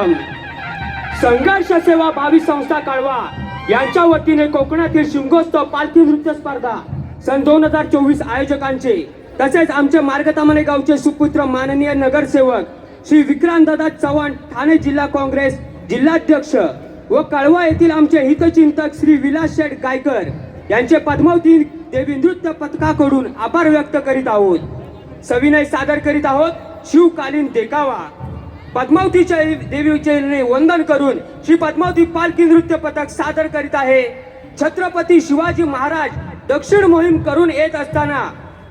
संघर्ष सेवा भावी संस्था काळवा यांच्या वतीने कोकणातील शिमगोत्सव पालखी नृत्य स्पर्धा सन दोन हजार चोवीस आयोजकांचे तसेच आमचे मार्गतामने गावचे सुपुत्र माननीय नगरसेवक श्री विक्रांतदादा चव्हाण ठाणे जिल्हा काँग्रेस जिल्हाध्यक्ष व कळवा येथील आमचे हितचिंतक श्री विलास शेठ गायकर यांचे पद्मावती देवी नृत्य पथकाकडून आभार व्यक्त करीत आहोत. सविनय सादर करीत आहोत. शिवकालीन देखावा. पद्मावतीच्या देवीचे वंदन करून श्री पद्मावती पालखी नृत्य पथक सादर करीत आहे. छत्रपती शिवाजी महाराज दक्षिण मोहीम करून येत असताना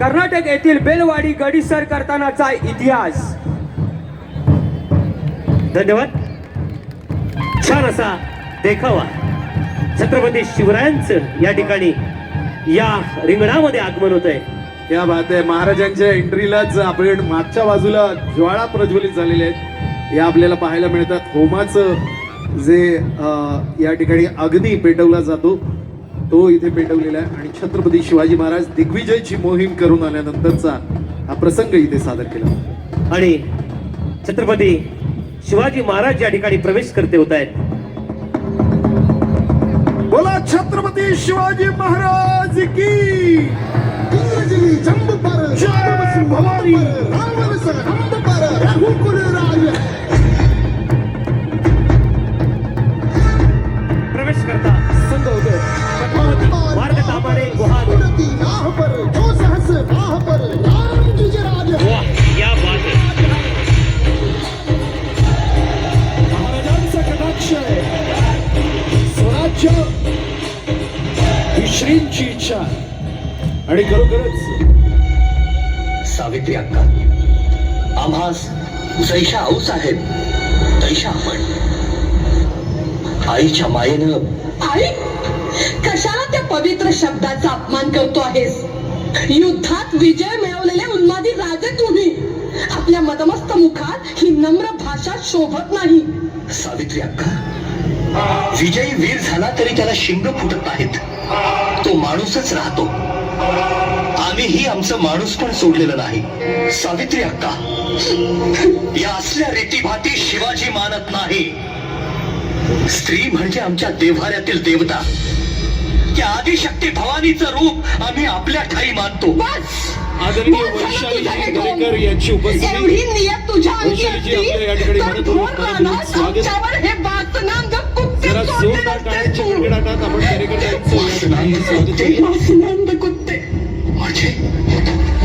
कर्नाटक येथील बेलवाडी गडी सर करतानाचा इतिहास. धन्यवाद. छान असा देखावा. छत्रपती शिवरायांचं या ठिकाणी या रिंगणामध्ये आगमन होत आहे या बात आहे. महाराजांच्या एंट्रीलाच आपण मागच्या बाजूला ज्वाळा प्रज्वलित झालेले आहेत. या आपल्याला पाहायला मिळतात. होमाचं जे या ठिकाणी अग्नी पेटवला जातो तो इथे पेटवलेला आहे. आणि छत्रपती शिवाजी महाराज दिग्विजयची मोहीम करून आल्यानंतरचा हा प्रसंग इथे सादर केला. आणि छत्रपती शिवाजी महाराज या ठिकाणी प्रवेश करते होत आहेत. बोला छत्रपती शिवाजी महाराज की! भवानी. श्रींची इच्छा आणि खरोखरच सावित्री अक्का आम्हास जैशा आऊस आहेत तैशा आपण. आईच्या मायेनं आई कशाला त्या पवित्र शब्दाचा अपमान करतो आहेस? युद्धात विजय मिळवलेले उन्मादी राजे तुम्ही. आपल्या मदमस्त मुखात ही नम्र भाषा शोभत नाही. सावित्री अक्का विजयी वीर झाला तरी त्याला शिंग फुटत नाहीत. तो माणूसच राहतो. आम्हीही आमचं माणूस पण सोडलेलं नाही. सावित्री अक्का या असल्या रीतीभाती शिवाजी मानत नाही. स्त्री म्हणजे आमच्या देव्हाऱ्यातील देवता. त्या आदिशक्ती भवानीचं रूप आम्ही आपल्या ठाई मानतो. बस! आदरणीय वैशाली दरेकर. यांची उपस्थिती. एवढी नियत तुझ्या अंगी वैशालीजी आपल्या या ठिकाणी स्वागत. जोरदार टाळ्यांच्या गडगडाटात आपण कार्यकर्त्यांचं कुत्ते म्हणजे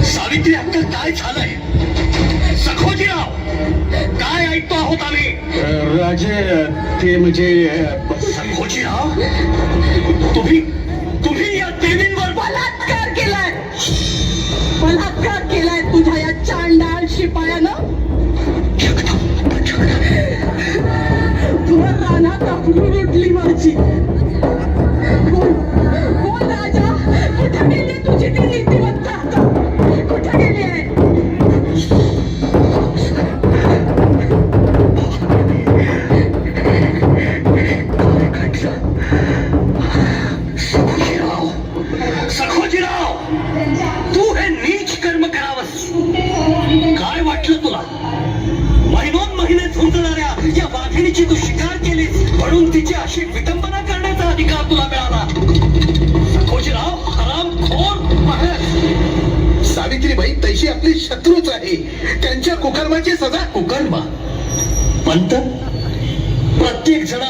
सावित्री अक्का काय झालंय सखोजीराव काय ऐकतो आहोत आम्ही राजे ते म्हणजे सखोजीराव तुम्ही तुम्ही या देवींवर बलात्कार केलाय. बलात्कार केलाय तुझ्या या चांडाळ शिपायानं. तुला रानात आपलून उठली माझी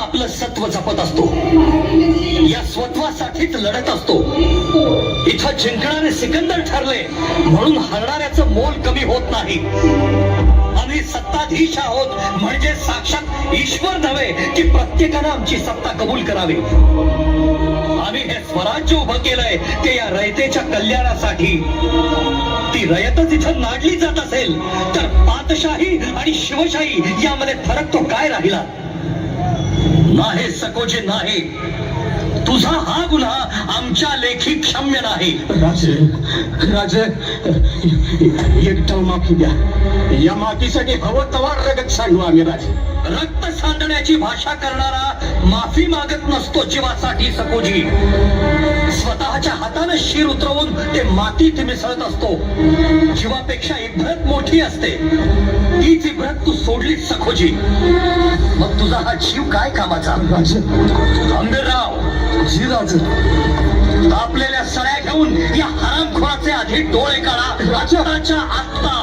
आपलं सत्व जपत असतो. या स्वत्वासाठीच लढत असतो. इथं जिंकणारे सिकंदर ठरले म्हणून हरणाऱ्याचं मोल कमी होत नाही. आम्ही सत्ताधीश आहोत म्हणजे साक्षात ईश्वर नव्हे की प्रत्येकानं आमची सत्ता कबूल करावी. आम्ही हे स्वराज्य उभं केलंय ते या रयतेच्या कल्याणासाठी. ती रयतच इथं नाडली जात असेल तर पातशाही आणि शिवशाही यामध्ये फरक तो काय राहिला? नाही सकोजे नाही. तुझा हा गुन्हा आमच्या लेखी क्षम्य नाही. राजे राजे एकटा माफी द्या. या मातीसाठी हवं तवा रगत सांडू आम्ही राजे. रक्त सांडण्याची भाषा करणारा माफी मागत नसतो जीवासाठी सकोजी. स्वतःच्या हाताने शिर उतरवून ते मातीत मिसळत असतो. जीवापेक्षा इब्रत मोठी असते. तीच इब्रत तू सोडलीच सखोजी. मग तुझा हा जीव काय कामाचा? आंबेराव जी राज आपलेल्या सळ्या घेऊन या हरामखोराचे आधी डोळे काढा. आजच्या आत्ता.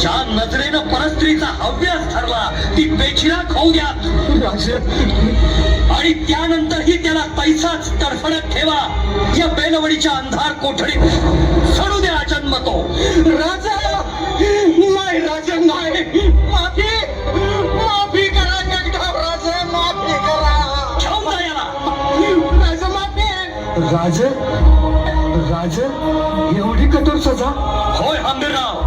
ज्या नजरेनं परस्त्रीचा हव्यास ठरला ती बेचिरा खाऊ द्या. राज आणि त्यानंतरही त्याला पैसाच तडफडत ठेवा. या बेलवडीच्या अंधार कोठडीत सडू द्या जन्मतो राजा नाही राजा नाही माफी माफी करा जगताप राजा माफी करा. घेऊन जा याला. राजा माफी. राज राज एवढी कठोर सजा? होय हंबीरराव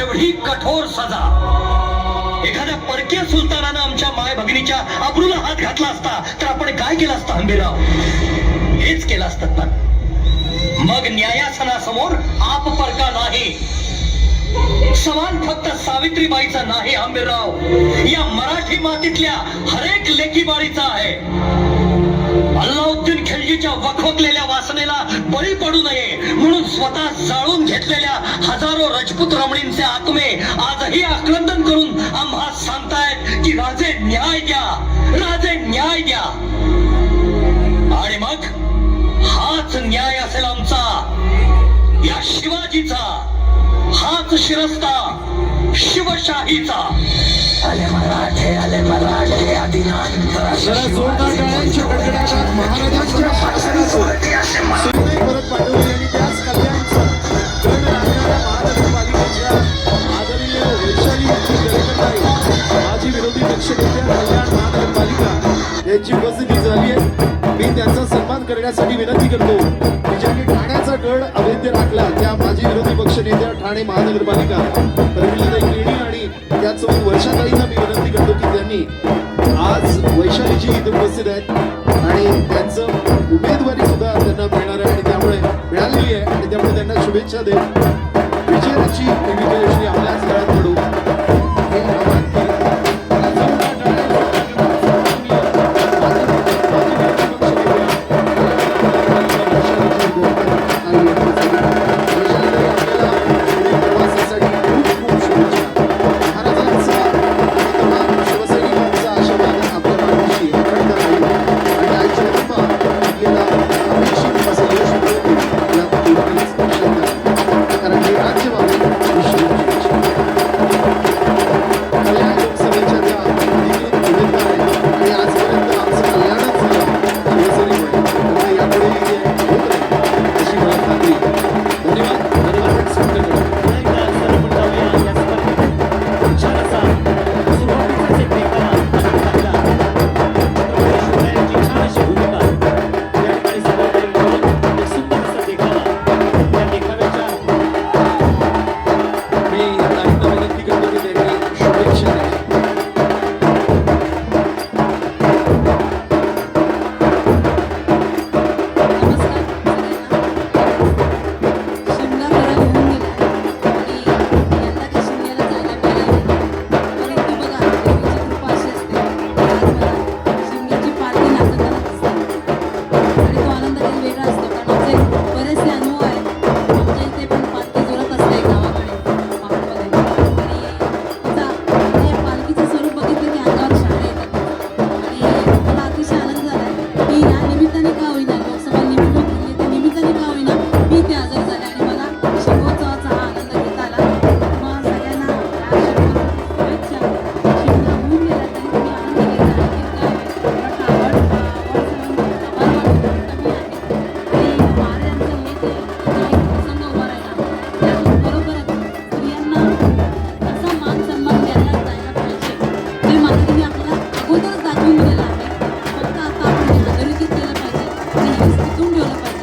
एवढी कठोर सजा. एखाद्या परकीय सुलतानानं आमच्या माय भगिनीच्या अब्रूला हात घातला असता तर आपण काय केलं असतं हंबीराव हेच केलं असतं ना मग न्यायासनासमोर आप परका नाही. समान फक्त सावित्रीबाईचा नाही आंबेराव या मराठी मातीतल्या हरेक लेकीबाळीचा आहे. अल्लाह खिलजीच्या वखवकलेल्या वासनेला बळी पडू नये म्हणून स्वतः जाळून घेतलेल्या हजारो राजपूत रमणींचे आत्मे आजही आक्रंदन करून आम्हा सांगतायत की राजे न्याय द्या! राजे न्याय द्या! आणि मग हाच न्याय असेल आमचा. या शिवाजीचा हाच शिरस्ता शिवशाहीचा. आले मराठे आले मराठे माजी विरोधी पक्षनेत्या कल्याण महानगरपालिका यांची उपस्थिती झाली आहे. मी त्यांचा सन्मान करण्यासाठी विनंती करतो की ज्यांनी ठाण्याचा गड अवैध राखला त्या माजी विरोधी पक्षनेत्या ठाणे महानगरपालिका करतो आज वैशालीजी इथे उपस्थित आहेत. आणि त्यांचं उमेदवारी सुद्धा त्यांना मिळणार आहे आणि त्यामुळे मिळालेली आहे. आणि त्यामुळे त्यांना शुभेच्छा देत विजयाची विजयश्री 中奖了吧？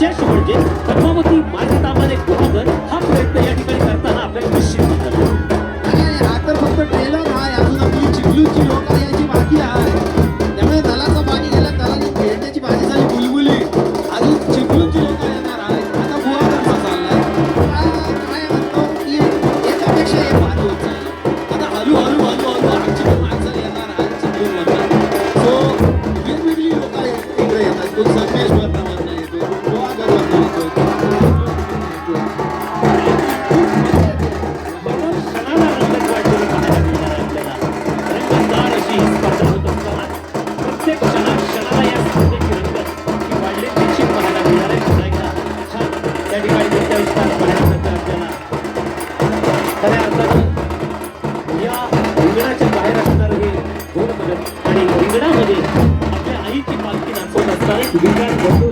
मिळतो आणि विशेष म्हणजे पद्मावती नाचवत असताना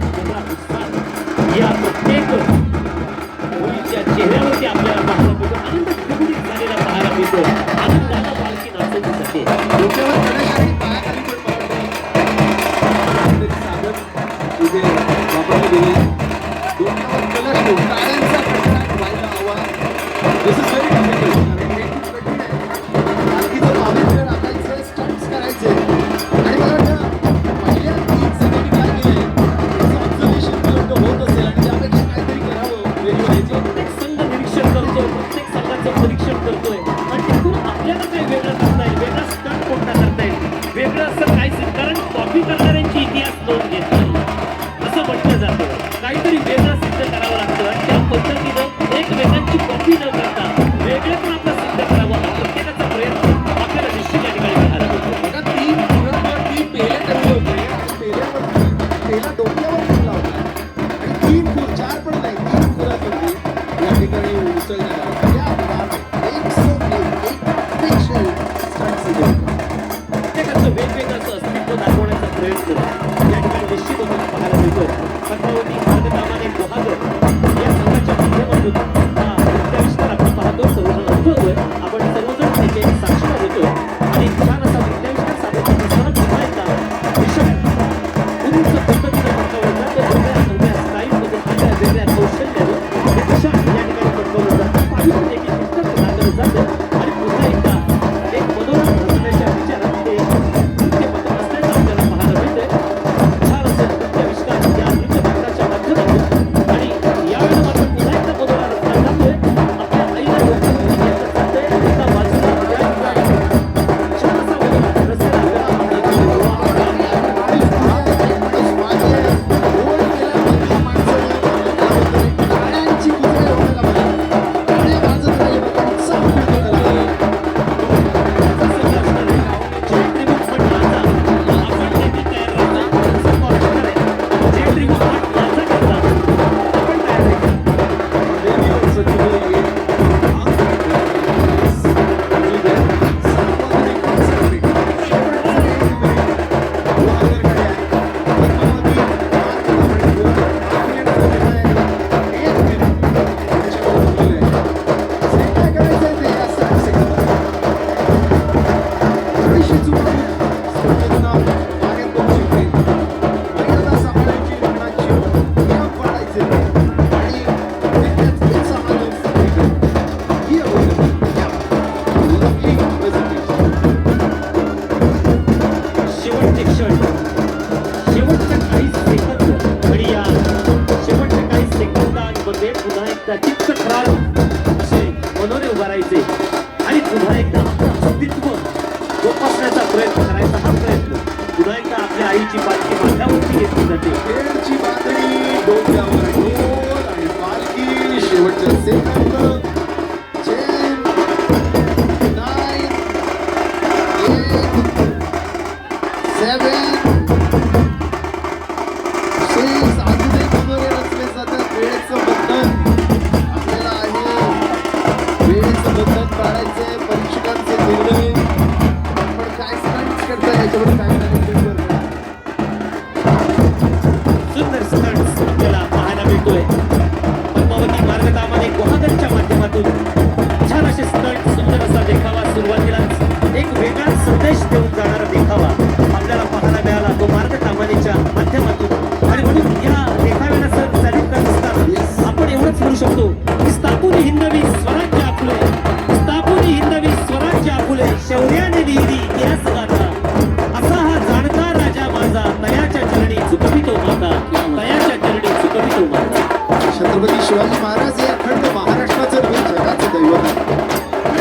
Thank you.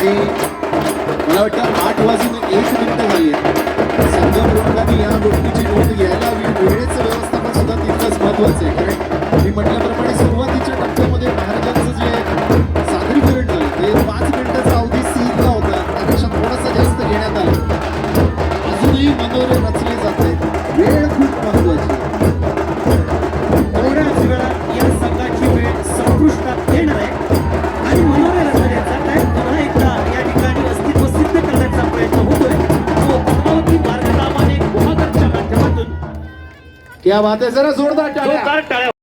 सकाळी मला वाटतं आठ वाजून एक मिनिट झाली. संगम लोकांनी या गोष्टीची नोंद घ्यायला हवी. वेळेचं व्यवस्थापन सुद्धा तितकंच महत्त्वाचं आहे. कारण मी म्हटल्याप्रमाणे सुरुवातीच्या टप्प्यामध्ये महाराजांचं जे सादरीकरण झालं ते पाच मिनिटाचा अवधी सीनला होता. त्यापेक्षा थोडासा जास्त घेण्यात आला. अजूनही मनोरंजन क्या बात है? जरा जोरदार टाळ्या.